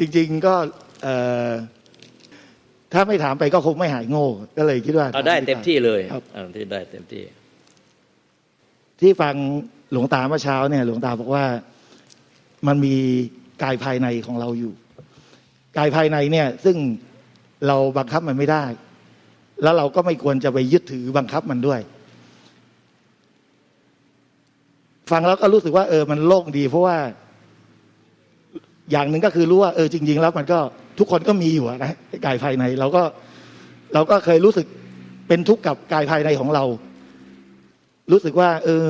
จริง ๆก็เอ่อถ้าไม่ถามไปก็คงไม่หายโง่ ก็เลยคิดว่าเอาได้เต็มที่เลยครับเอาที่ได้เต็มที่ ที่ฟังหลวงตาเมื่อเช้าเนี่ย หลวงตาบอกว่ามันมีกายภายในของเราอยู่ กายภายในเนี่ย ซึ่งเราบังคับมันไม่ได้ แล้วเราก็ไม่ควรจะไปยึดถือบังคับมันด้วย ฟังแล้วก็รู้สึกว่า เออมันโล่งดี เพราะว่า อย่างหนึ่งก็คือรู้ว่าเออจริง ๆ แล้วมันก็ทุกคนก็มีอยู่นะกายภายในเราก็เราก็เคยรู้สึกเป็นทุกข์กับกายภายในของเรา รู้สึกว่า เออ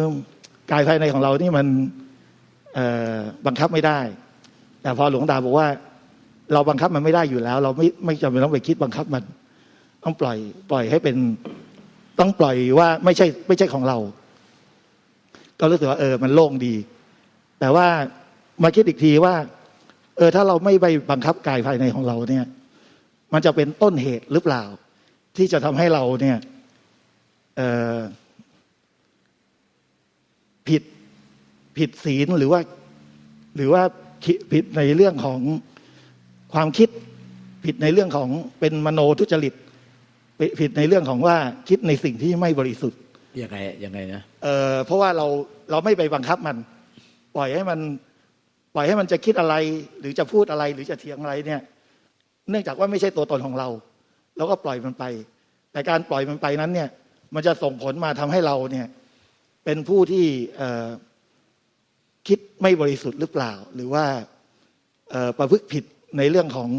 กายภายในของเรานี่มันเออบังคับไม่ได้ แต่พอหลวงตาบอกว่า เราบังคับมันไม่ได้อยู่แล้ว เราไม่ไม่จำเป็นต้องไปคิดบังคับมัน ต้องปล่อย ปล่อยให้เป็นต้องปล่อยว่าไม่ใช่ไม่ใช่ของเรา ก็รู้สึกว่าเออมันโล่งดี แต่ว่ามาคิดอีกทีว่า เออถ้าเราไม่ไปบังคับกายภายในของเราเนี่ย มันจะเป็นต้นเหตุหรือเปล่า ที่จะทำให้เราเนี่ยเอ่อผิดผิดศีลหรือว่า หรือว่าคิดผิดในเรื่องของความคิดผิดในเรื่องของเป็นมโนทุจริตผิดในเรื่องของว่าคิดในสิ่งที่ไม่บริสุทธิ์ยังไงยังไงนะเอ่อเพราะว่าเราเราไม่ไปบังคับมัน ปล่อยให้มัน ปล่อยให้มันจะคิดอะไร หรือจะพูดอะไร หรือจะเถียงอะไรเนี่ย เนื่องจากว่าไม่ใช่ตัวตนของเรา เราก็ปล่อยมันไป แต่การปล่อยมันไปนั้นเนี่ย มันจะส่งผลมาทำให้เราเนี่ย เป็นผู้ที่คิดไม่บริสุทธิ์หรือเปล่า หรือว่าประพฤติผิดในเรื่องของ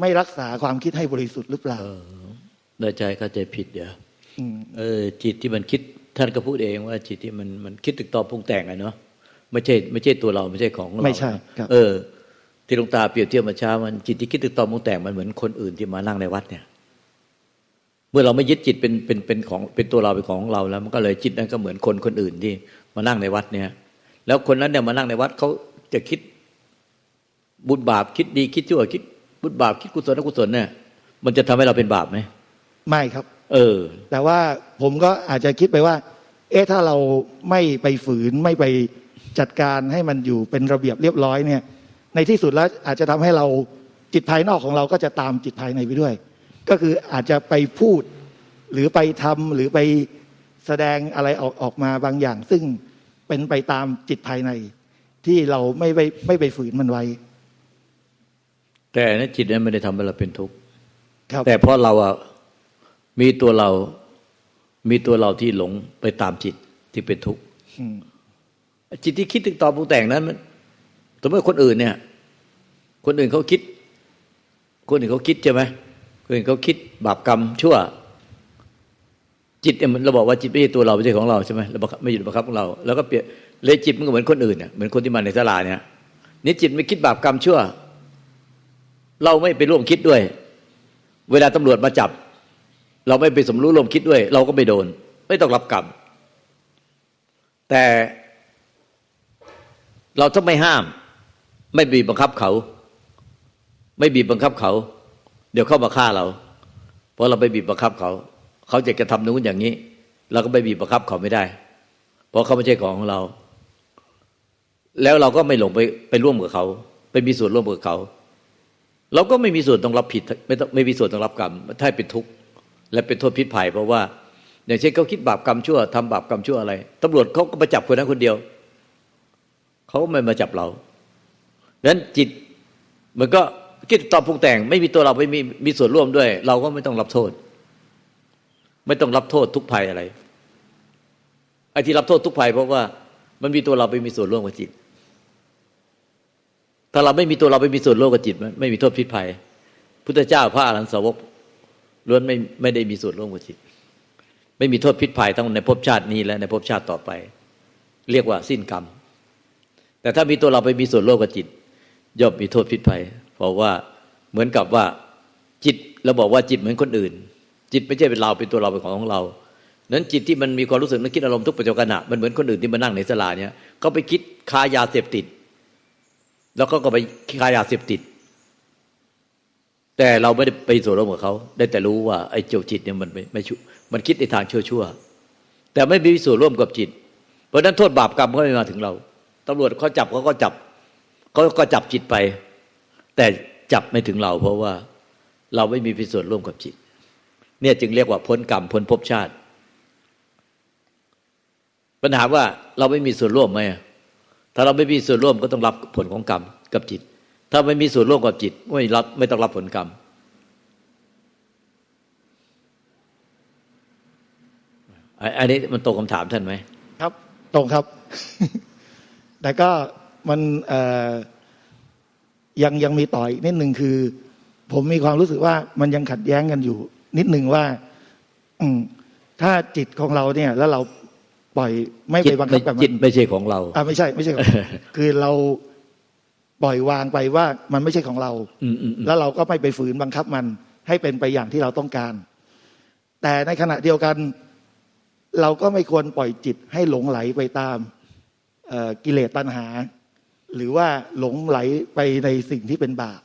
ไม่รักษาความคิดให้บริสุทธิ์หรือเปล่าได้ใจเข้าใจผิดเดี๋ยวเออจิตที่มันคิดท่านก็พูดเองว่าจิตที่มันมันคิดตึกตอบปรุงแต่งอะเนาะ ไม่ใช่ ไม่ใช่ตัวเราไม่ใช่ของเราไม่ใช่ครับ เออ ที่หลวงตาเปรียบเทียบมาเช้ามันจิตที่คิดตึกตอบปรุงแต่งมันเหมือนคนอื่นที่มานั่งในวัดเนี่ย เมื่อเราไม่ยึดจิตเป็นเป็นเป็นของเป็นตัวเราเป็นของเราแล้ว มันก็เลยจิตนั้นก็เหมือนคนคนอื่นที่มานั่งในวัดเนี่ย แล้วคนนั้นเนี่ยมานั่งในวัดเขาจะคิดบุญบาปคิดดีคิดชั่วคิดบุญบาปคิดกุศลอกุศลเนี่ย มันจะทำให้เราเป็นบาปไหมไม่ครับ เออ แต่ว่าผมก็อาจจะคิดไปว่า เอ๊ะถ้าเราไม่ไปฝืนไม่ไป จัดการให้มันอยู่เป็นระเบียบเรียบร้อยเนี่ย ในที่สุดแล้วอาจจะทำให้เราจิตภายนอกของเราก็จะตามจิตภายในไปด้วย ก็คืออาจจะไปพูดหรือไปทำหรือไปแสดงอะไรออกออกมาบางอย่าง ซึ่งเป็นไปตามจิตภายใน ที่เราไม่ไปไม่ไปฝืนมันไว้ แต่นั้นจิตนั้นไม่ได้ทำให้เราเป็นทุกข์ครับแต่เพราะเราอะมีตัวเรา มีตัวเราที่หลงไปตามจิตที่เป็นทุกข์อืม จิตที่คิดถึงต่อปรุงแต่งนั้นมันสมมติคนอื่นเนี่ย คนอื่นเขาคิด คนอื่นเขาคิดใช่ไหมคนอื่นเขาคิดบาปกรรมชั่ว จิตเนี่ยมันเราบอกว่าจิตไม่ใช่ตัวเราไม่ใช่ของเราใช่ไหมเราบังคับไม่อยู่ในบังคับของเรา แล้วก็เปรียบเลยจิตมันก็เหมือนคนอื่นเนี่ยเหมือนคนที่มาในศาลาเนี่ยนี่จิตไม่คิดบาปกรรมชั่ว เราไม่ไปร่วมคิดด้วย เวลาตำรวจมาจับ เราไม่ไปสมรู้ร่วมคิดด้วย เราก็ไม่โดน ไม่ต้องรับกรรมแต่ เราต้องไม่ห้าม ไม่บีบบังคับเขา ไม่บีบบังคับเขา เดี๋ยวเข้ามาฆ่าเรา เพราะเราไปบีบบังคับเขา เขาจะกระทำนู้นอย่างนี้ เราก็ไปบีบบังคับเขาไม่ได้ เพราะเขาไม่ใช่ของของเรา แล้วเราก็ไม่หลงไปไปร่วมกับเขา ไปมีส่วนร่วมกับเขา เราก็ไม่มีส่วนต้องรับผิด ไม่ต้องไม่มีส่วนต้องรับกรรมถ้าเป็นทุกข์และเป็นโทษพิษภัยเพราะว่าอย่างเช่นเขาคิดบาปกรรมชั่วทำบาปกรรมชั่วอะไรตำรวจเขาก็มาจับคนนั้นคนเดียว เขาไม่มาจับเราดังนั้นจิตมันก็คิดตอบปรุงแต่ง ไม่มีตัวเราไม่มีมีส่วนร่วมด้วย เราก็ไม่ต้องรับโทษ ไม่ต้องรับโทษทุกภัยอะไรไอ้ที่รับโทษทุกภัยเพราะว่ามันมีตัวเราไปมีส่วนร่วมกับจิต ถ้าเราไม่มีตัวเราไปมีส่วนร่วมกับจิตไม่มีโทษพิษภัย พุทธเจ้าพระอรหันตสาวกล้วนไม่ไม่ได้มีส่วนร่วมกับจิต ไม่มีโทษพิษภัยทั้งในภพชาตินี้และในภพชาติต่อไป เรียกว่าสิ้นกรรม แต่ถ้ามีตัวเราไปมีส่วนร่วมกับจิต ย่อมมีโทษพิษภัย เพราะว่าเหมือนกับว่าจิตเราบอกว่าจิตเหมือนคนอื่น จิตไม่ใช่เป็นเราเป็นตัวเราเป็นของของเรานั้นจิตที่มันมีความรู้สึกนึกคิดอารมณ์ทุกปัจจุบันขณะมันเหมือนคนอื่นที่มานั่งในศาลาเนี่ยเขาไปคิดค้ายาเสพติด แล้วก็ก็ไปค้ายาเสพติด แต่เราไม่ได้ไปส่วนร่วมกับเขาได้แต่รู้ว่าไอ้เจ้าจิตเนี่ยมันไม่ไม่ชั่วมันคิดในทางชั่วๆแต่ไม่มีส่วนร่วมกับจิต เพราะนั้นโทษบาปกรรมก็ไม่มาถึงเรา ตำรวจเขาจับเขาก็จับเขาก็จับจิตไป แต่จับไม่ถึงเรา เพราะว่าเราไม่มีพิส่วนร่วมกับจิต เนี่ยจึงเรียกว่าพ้นกรรมพ้นภพชาติ ปัญหาว่าเราไม่มีส่วนร่วมไหมถ้าเราไม่มีส่วนร่วมก็ต้องรับผลของกรรมกับจิต ถ้าไม่มีส่วนร่วมกับจิต ไม่รับไม่ต้องรับผลกรรมอันอันนี้มันตรงคำถามท่านไหมครับ ตรงครับ แต่ก็มันเอ่อยังยังมีต่ออีกนิดหนึ่งคือ ผมมีความรู้สึกว่ามันยังขัดแย้งกันอยู่ นิดหนึ่งว่า อืมถ้าจิตของเราเนี่ย แล้วเราปล่อยไม่จิไปตบังคัไม่บกับมัจิตนไม่ใช่ของเราอ่าไม่ใช่ไม่ใช่ของคือเราปล่อยวางไปว่ามันไม่ใช่ของเราอืมอืมอืมแล้วเราก็ไม่ไปฝืนบังคับมัน ให้เป็นไปอย่างที่เราต้องการ แต่ในขณะเดียวกัน เราก็ไม่ควรปล่อยจิตให้หลงไหลไปตามเอ่อ กิเลสตัณหา หรือว่าหลงไหลไปในสิ่งที่เป็นบาป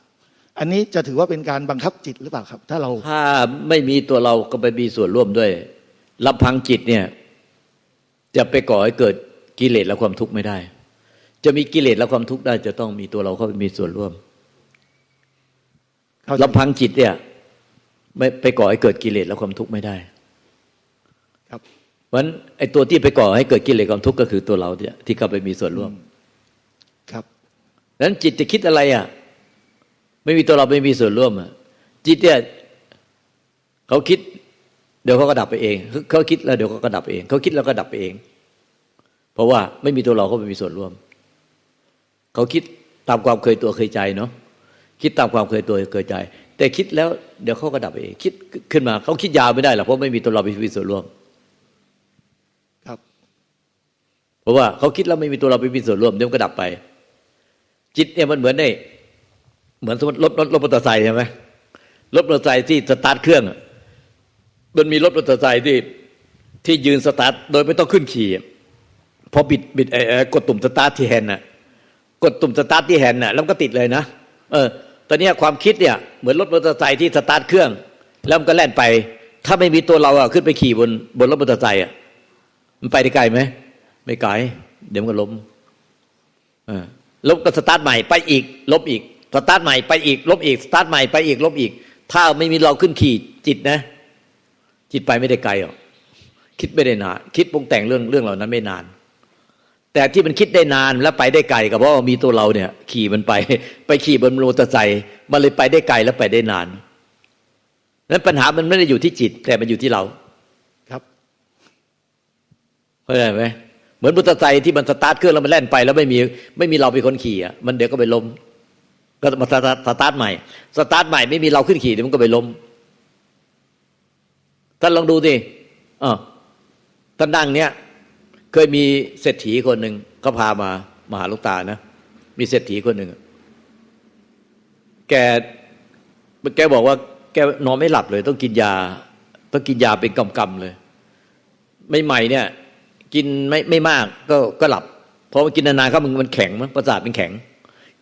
อันนี้จะถือว่าเป็นการบังคับจิตหรือเปล่าครับ ถ้าเราถ้าไม่มีตัวเราก็ไปมีส่วนร่วมด้วยลำพังจิตเนี่ย จะไปก่อให้เกิดกิเลสและความทุกข์ไม่ได้ จะมีกิเลสและความทุกข์ได้ จะต้องมีตัวเราเข้าไปมีส่วนร่วมเข้าใจลำพังจิตเนี่ย ไม่ไปก่อให้เกิดกิเลสและความทุกข์ไม่ได้ครับ เพราะฉะนั้นไอ้ตัวที่ไปก่อให้เกิดกิเลสความทุกข์ก็คือตัวเราเนี่ยที่เข้าไปมีส่วนร่วม ครับดังนั้นจิตจะคิดอะไรอะ ไม่มีตัวเราไม่มีส่วนร่วมอะจิตเนี่ยเขาคิด เดี๋ยวเขาก็ดับไปเอง เขาคิดแล้วเดี๋ยวเขาก็ดับเอง เขาคิดแล้วก็ดับไปเอง เพราะว่าไม่มีตัวเราเขาไม่มีส่วนร่วม เขาคิดตามความเคยตัวเคยใจเนาะคิดตามความเคยตัวเคยใจ แต่คิดแล้วเดี๋ยวเขาก็ดับไปเอง คิดขึ้นมาเขาคิดยาวไม่ได้หรอกเพราะไม่มีตัวเรามีส่วนร่วม ครับ เพ ราะว่าเขาคิดแล้วไม่มีตัวเราไปมีส่วนร่วมเดี๋ยวก็ดับไป จิตเนี่ยมันเหมือนได้เหมือนสมมติรถรถรถมอเตอร์ไซค์ใช่ไหมรถมอเตอร์ไซค์ที่สตาร์ทเครื่องมันมีรถมอเตอร์ไซค์ที่ที่ยืนสตาร์ทโดยไม่ต้องขึ้นขี่พอบิดบิดเอ่อเอ่อกดตุ่มสตาร์ทที่แฮนด์น่ะกดตุ่มสตาร์ทที่แฮนด์น่ะแล้วมันก็ติดเลยนะเออตอนนี้ความคิดเนี่ยเหมือนรถมอเตอร์ไซค์ที่สตาร์ทเครื่อง แล้วมันก็แล่นไป ถ้าไม่มีตัวเราอะขึ้นไปขี่บนบนรถมอเตอร์ไซค์อะมันไปได้ไกลไหม ไม่ไกลเดี๋ยวมันก็ล้มเออลบก็สตาร์ทใหม่ไปอีกลบอีกสตาร์ทใหม่ไปอีกลบอีกสตาร์ทใหม่ไปอีกลบอีก ถ้าไม่มีเราขึ้นขี่จิตนะ จิตไปไม่ได้ไกลหรอกคิดไม่ได้นาน คิดปรุงแต่งเรื่องเรื่องเหล่านั้นไม่นาน แต่ที่มันคิดได้นานและไปได้ไกลก็เพราะว่ามีตัวเราเนี่ย ขี่มันไป ไปขี่บนมอเตอร์ไซค์มันเลยไปได้ไกลและไปได้นานนั้นปัญหามันไม่ได้อยู่ที่จิต แต่มันอยู่ที่เรา ครับเข้าใจไหม เหมือนมอเตอร์ไซค์ที่มันสตาร์ทเครื่องแล้วมันแล่นไป แล้วไม่มีไม่มีเราเป็นคนขี่อะมันเดี๋ยวก็ไปล้มก็มาสตาร์ทใหม่ สตาร์ทใหม่ไม่มีเราขึ้นขี่เดี๋ยวมันก็ไปล้มท่านลองดูสิออท่านนั่งเนี้ยเคยมีเศรษฐีคนหนึ่งเขาพามามาหาลูกตานะมีเศรษฐีคนหนึ่งแกแกบอกว่า แกนอนไม่หลับเลย ต้องกินยา ต้องกินยาเป็นกำๆเลย ไม่ใหม่เนี่ย กินไม่ไม่มากก็ก็หลับพราะว่ากินนานๆเข้ามันมันแข็งมั้งประสาทมันแข็ง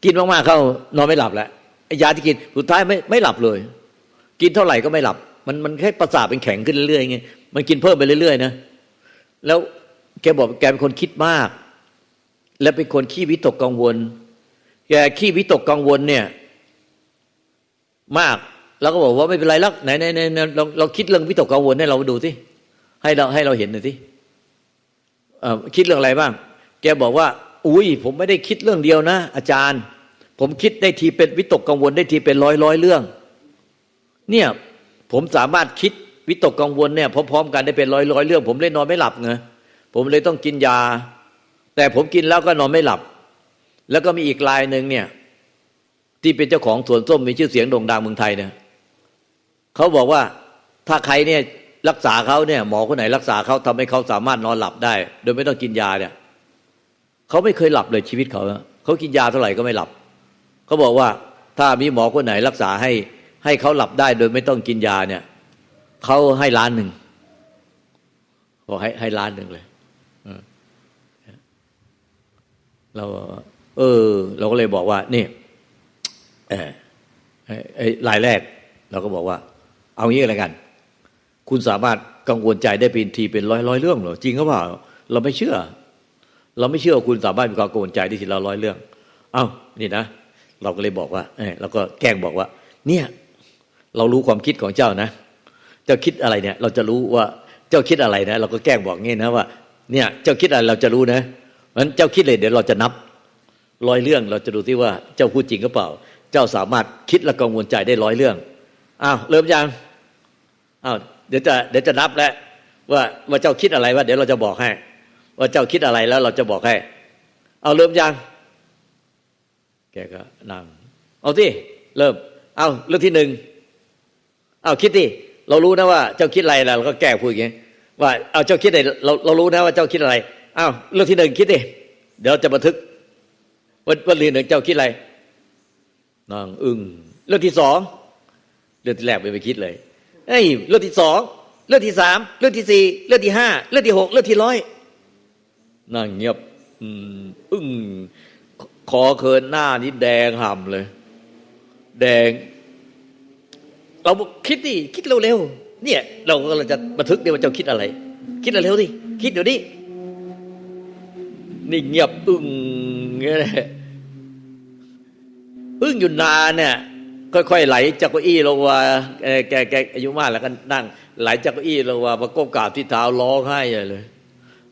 กินมากๆเข้านอนไม่หลับแล้วไอ้ยาที่กินสุดท้ายไม่ไม่หลับเลย กินเท่าไหร่ก็ไม่หลับ มันมันแค่ประสาทเป็นแข็งขึ้นเรื่อยๆไงมันกินเพิ่มไปเรื่อยๆนะแล้วแกบอกแกเป็นคนคิดมาก และเป็นคนขี้วิตกกังวล แกขี้วิตกกังวลเนี่ย มากแล้วก็บอกว่าไม่เป็นไรล้วไหนไหนไหนเราเราคิดเรื่องวิตกกังวลให้เราดูสิให้เราให้เราเห็นหน่อยสิ คิดเรื่องอะไรบ้าง แกบอกว่า อุ้ยผมไม่ได้คิดเรื่องเดียวนะ อาจารย์ ผมคิดได้ทีเป็นวิตกกังวลได้ทีเป็นร้อยร้อยเรื่อง เนี่ยผมสามารถคิดวิตกกังวลเนี่ยพร้อมๆกันได้เป็นร้อยร้อยเรื่อง ผมเลยนอนไม่หลับไงผมเลยต้องกินยา แต่ผมกินแล้วก็นอนไม่หลับ แล้วก็มีอีกรายหนึ่งเนี่ย ที่เป็นเจ้าของสวนส้มมีชื่อเสียงโด่งดังเมืองไทยเนี่ยเขาบอกว่าถ้าใครเนี่ย รักษาเขาเนี่ย หมอคนไหนรักษาเขาทำให้เขาสามารถนอนหลับได้ โดยไม่ต้องกินยาเนี่ยเขาไม่เคยหลับเลยชีวิตเขาเขากินยาเท่าไหร่ก็ไม่หลับเขาบอกว่าถ้ามีหมอคนไหนรักษาให้ให้เขาหลับได้ โดยไม่ต้องกินยาเนี่ยเขาให้ล้านหนึ่งบอกให้ให้ล้านหนึ่งเลยเราเออ เราก็เลยบอกว่า นี่ไอ้ไอ้รายแรก เราก็บอกว่า เอางี้อะไรกัน คุณสามารถกังวลใจได้เป็นทีเป็นร้อยร้อยเรื่องหรอจริงหรือเปล่าเราไม่เชื่อ เราไม่เชื่อว่าคุณสามารถมีความกังวลใจได้ทีละร้อยเรื่อง เอานี่นะ เราก็เลยบอกว่าเออเราก็แกล้งบอกว่า เนี่ย เรารู้ความคิดของเจ้านะ เจ้าคิดอะไรเนี่ย เราจะรู้ว่าเจ้าคิดอะไรนะ เราก็แกล้งบอกงี้นะว่า เนี่ย เจ้าคิดอะไรเราจะรู้นะเพราะฉะนั้นเจ้าคิดเลยเดี๋ยวเราจะนับร้อยเรื่อง เราจะดูที่ว่าเจ้าพูดจริงหรือเปล่า เจ้าสามารถคิดและกังวลใจได้ร้อยเรื่องอ้าวเริ่มยังอ้าว เดี๋ยวจะเดี๋ยวจะนับแล้วว่าว่าเจ้าคิดอะไรว่าเดี๋ยวเราจะบอกให้ ว่าเจ้าคิดอะไรแล้วเราจะบอกให้ เอาเริ่มยัง แกก็นั่งเอาที่เริ่ม เอาเรื่องที่หนึ่งเอาคิดที่เรารู้นะว่าเจ้าคิดอะไรแล้วเราก็แก้พูดอย่างนี้ว่าเอาเจ้าคิดอะไรเราเรารู้นะว่าเจ้าคิดอะไรเอาเรื่องที่หนึ่งคิดดิเดี๋ยวจะบันทึกวันวันเรียนหนึ่งเจ้าคิดอะไรนั่งอึ้งเรื่องที่สองเรื่องที่แรกไม่ไปคิดเลย เอ้ยเรื่องที่สองเรื่องที่สามเรื่องที่สี่เรื่องที่ห้าเรื่องที่หกเรื่องที่ร้อยนั่งเงียบอึ้งคอเคินหน้านี่แดงห่ำเลย แดง เราคิดดิคิดเร็วๆเนี่ย เราก็จะบันทึกเนี่ยว่าเจ้าคิดอะไร คิดเร็วๆดิคิดเดี๋ยวนี้นี่เงียบอึ้งเงี้ยอึ้งอยู่นานเนี่ย ค่อยๆไหลจากเก้าอี้ลงมาแกแกอายุมากแล้วก็นั่ง ไหลจากเก้าอี้ลงมามาก้มกราบที่เท้าร้องไห้ใหญ่เลย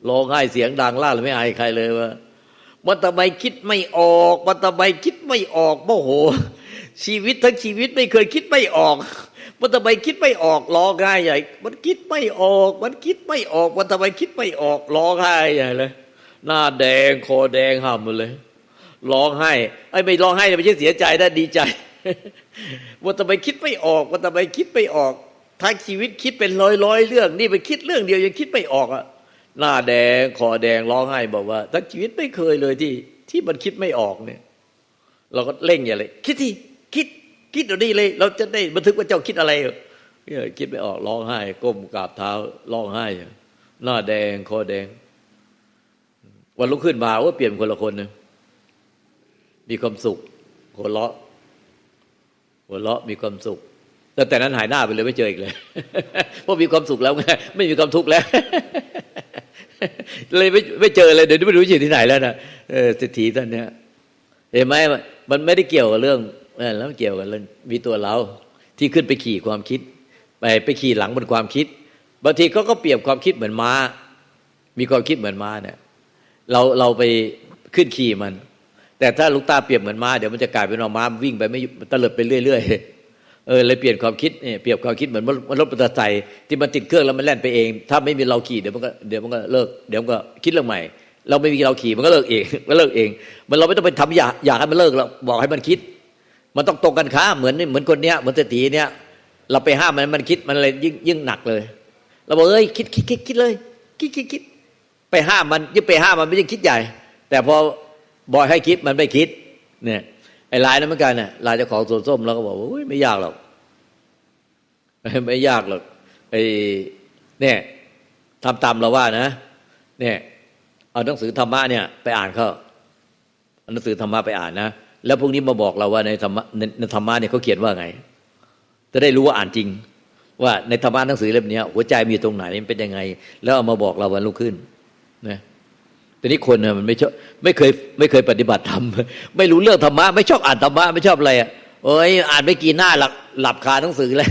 ร้องไห้เสียงดังลั่นเลยไม่อายใครเลยว่ามันทำไมคิดไม่ออกมันทำไมคิดไม่ออกโมโห ชีวิตทั้งชีวิตไม่เคยคิดไม่ออกมันทำไมคิดไม่ออกร้องไห้ใหญ่ มันคิดไม่ออก มันคิดไม่ออก มันทำไมคิดไม่ออกร้องไห้ใหญ่เลย หน้าแดงคอแดงห่ำหมดเลยร้องไห้ไอ้ไม่ร้องไห้ไม่ใช่เสียใจนะดีใจ ว่าทำไมคิดไม่ออกว่าทำไมคิดไม่ออกทั้งชีวิตคิดเป็นร้อยร้อยๆเรื่อง นี่ไปคิดเรื่องเดียวยังคิดไม่ออกอะหน้าแดงคอแดงร้องไห้บอกว่าทั้งชีวิตไม่เคยเลยที่ ที่มันคิดไม่ออกเนี่ย เราก็เร่งอย่าเลยคิดที่คิดคิดเดี๋ยวนี้เลย เราจะได้บันทึกว่าเจ้าคิดอะไรเนี่ยคิดไม่ออกร้องไห้ ก้มกราบเท้าร้องไห้ หน้าแดงคอแดง วันลุกขึ้นมาว่าเปลี่ยนคนละคนนึ่งมีความสุขหัวเราะ หัวเราะมีความสุขแต่แต่นั้นหายหน้าไปเลยไม่เจออีกเลยเพราะมีความสุขแล้วไงไม่มีความทุกข์แล้ว เลยไม่ไม่เจอเลยเดี๋ยวไม่รู้อยู่ที่ไหนแล้วนะเออเศรษฐีท่านเนี้ยเห็นไหมมันไม่ได้เกี่ยวกับเรื่องแล้วเกี่ยวกับเรื่องมีตัวเราที่ขึ้นไปขี่ความคิด ไปไปขี่หลังบนความคิดบางทีเขาก็เปรียบความคิดเหมือนม้า มีความคิดเหมือนม้าเนี่ย เราเราไปขึ้นขี่มัน แต่ถ้าลูกตาเปรียบเหมือนม้าเดี๋ยวมันจะกลายเป็นม้าวิ่งไปไม่หยุดตะเลิดไปเรื่อยๆเออเลยเปลี่ยนความคิดเนี่ยเปรียบความคิดเหมือนรถมอเตอร์ไซค์ที่มันติดเครื่องแล้วมันแล่นไปเอง ถ้าไม่มีเราขี่เดี๋ยวมันก็เดี๋ยวมันก็เลิกเดี๋ยวมันก็คิดเรื่องใหม่ เราไม่มีเราขี่มันก็เลิกเองมันเลิกเอง มันเราไม่ต้องไปทำอยากอยากให้มันเลิกเราบอกให้มันคิด มันต้องตรงกันข้ามเหมือนเหมือนคนเนี้ยเหมือนเศรษฐีเนี้ยเราไปห้ามมันมันคิดมันเลยยิ่งยิ่งหนักเลยเราบอกเอ้ยคิดคิดคิดคิดเลย คิดคิดคิดไปห้ามมันยิ่งไปห้ามมันไม่ยิ่งคิดใหญ่ แต่พอ บอกให้คิดมันไม่คิด เนี่ยไอ้ลายนั้นเหมือนกันเนี่ยลายเจ้าของสวนส้มเราก็บอกว่าอุ้ยไม่ยากหรอกไม่ยากหรอกไอ้เนี่ยทำตามเราว่านะ เนี่ยเอาหนังสือธรรมะเนี่ยไปอ่านเขาเอาหนังสือธรรมะไปอ่านนะแล้วพวกนี้มาบอกเราว่าในธรรมะในในธรรมะเนี่ยเขาเขียนว่าไง จะได้รู้ว่าอ่านจริง ว่าในธรรมะหนังสือเล่มนี้หัวใจมีตรงไหนมันเป็นยังไง แล้วเอามาบอกเราวันรุ่งขึ้นนะ แต่นี้คนเนี่ยมันไม่ชอบไม่เคยไม่เคยปฏิบัติธรรมไม่รู้เรื่องธรรมะไม่ชอบอ่านธรรมะไม่ชอบอะไรอะโอ้ยอ่านไม่กี่หน้าหลับหลับคาหนังสือเลย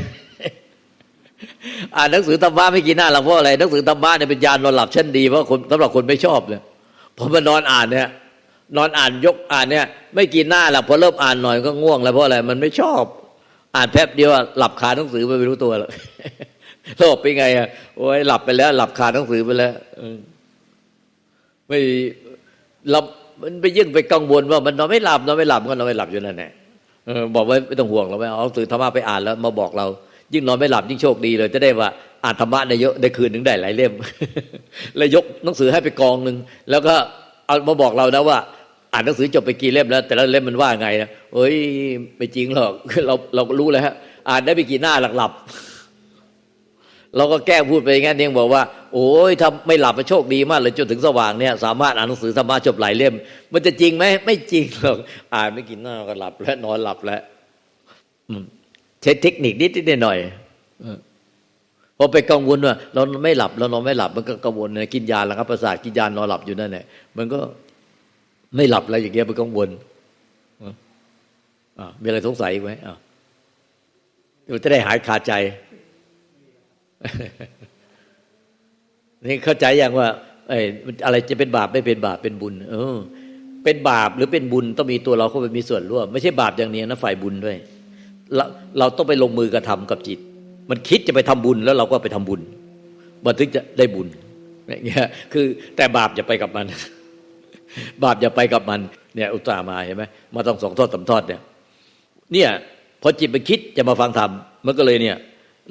อ่านหนังสือธรรมะไม่กี่หน้าหลับเพราะอะไรหนังสือธรรมะเนี่ยเป็นยานนอนหลับชั้นดีเพราะคนสำหรับคนไม่ชอบเนี่ยพอมานอนอ่านเนี่ยนอนอ่านยกอ่านเนี่ย ไม่กี่หน้าหลับพอเริ่มอ่านหน่อยก็ง่วงแล้วเพราะอะไรมันไม่ชอบ อ่านแป๊บเดียวหลับคาหนังสือไปไม่รู้ตัวหรอกโลกเป็นไงอะโอ้ยหลับไปแล้ว หลับคาหนังสือไปแล้วออ ไม่หลับมันไปยิ่งไปกังวลว่ามันนอนไม่หลับนอนไม่หลับก็นอนไม่หลับอยู่นั่นแหละบอกว่าไม่ต้องห่วงเราไม่เอาสื่อธรรมะไปอ่านแล้วมาบอกเรา ยิ่งนอนไม่หลับยิ่งโชคดีเลยจะได้ว่าอ่านธรรมะได้เยอะได้คืนหนึ่งได้หลายเล่ม แล้วยกหนังสือให้ไปกองหนึ่งแล้วก็เอามาบอกเรานะว่า อ่านหนังสือจบไปกี่เล่มแล้ว แต่ละเล่มมันว่าไงนะเอ้ยไม่จริงหรอกเราเราก็รู้แล้วฮะอ่านได้ไปกี่หน้าหลับหลับเราก็แก้พูดไปงั้นเองบอกว่า โอ้ยถ้าไม่หลับมันโชคดีมากเลยจนถึงสว่างเนี่ยสามารถอ่านหนังสือธรรมะจบหลายเล่ม มันจะจริงไหมไม่จริงหรอกอ่านไม่กี่หน้าก็หลับแล้วนอนหลับแล้วใช้เทคนิคนิดนิดหน่อยพอไปกังวลว่าเราไม่หลับเรานอนไม่หลับ มันก็กังวลนะกินยาแล้วครับประสาทกินยานอนหลับอยู่นั่นแหละมันก็ไม่หลับอะไรอย่างเงี้ยมันกังวลอ่ามีอะไรสงสัยไหมอ่าจะได้หายคาใจ นี่เข้าใจอย่างว่าไอ้อะไรจะเป็นบาปไม่เป็นบาปเป็นบุญ เออ เป็นบาปหรือเป็นบุญต้องมีตัวเราเข้าไปมีส่วนร่วม ไม่ใช่บาปอย่างนี้นะฝ่ายบุญด้วยเราเราต้องไปลงมือกระทำกับจิต มันคิดจะไปทำบุญแล้วเราก็ไปทำบุญมันถึงจะได้บุญอย่างเงี้ยคือแต่บาปอย่าไปกับมัน บาปอย่าไปกับมันเนี่ยอุตส่าห์มาเห็นไหมมาต้องสองทอดสามทอดเนี่ยเนี่ยพอจิตมันคิดจะมาฟังธรรมมันก็เลยเนี่ย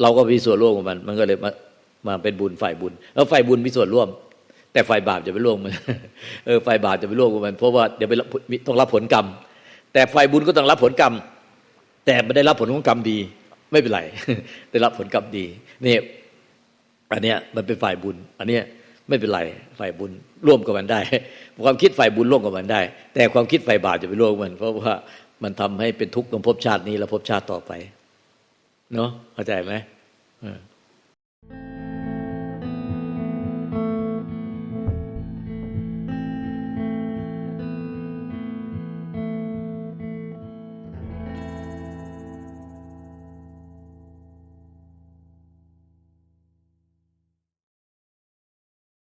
เราก็มีส่วนร่วมกับมัน มันก็เลยมา มาเป็นบุญฝ่ายบุญแล้วฝ่ายบุญมีส่วนร่วม แต่ฝ่ายบาปจะไปร่วมมันเออฝ่ายบาปจะไปร่วมมันเพราะว่าเดี๋ยวไปต้องรับผลกรรม แต่ฝ่ายบุญก็ต้องรับผลกรรม แต่ไม่ได้รับผลของกรรมดี ไม่เป็นไรได้รับผลกรรมดีนี่อันเนี้ยมันเป็นฝ่ายบุญ อันเนี้ยไม่เป็นไรฝ่ายบุญร่วมกับมันได้ ความคิดฝ่ายบุญร่วมกับมันได้ แต่ความคิดฝ่ายบาปจะไปร่วมมัน เพราะว่ามันทำให้เป็นทุกข์ในภพชาตินี้และภพชาติต่อไป เนาะเข้าใจไหม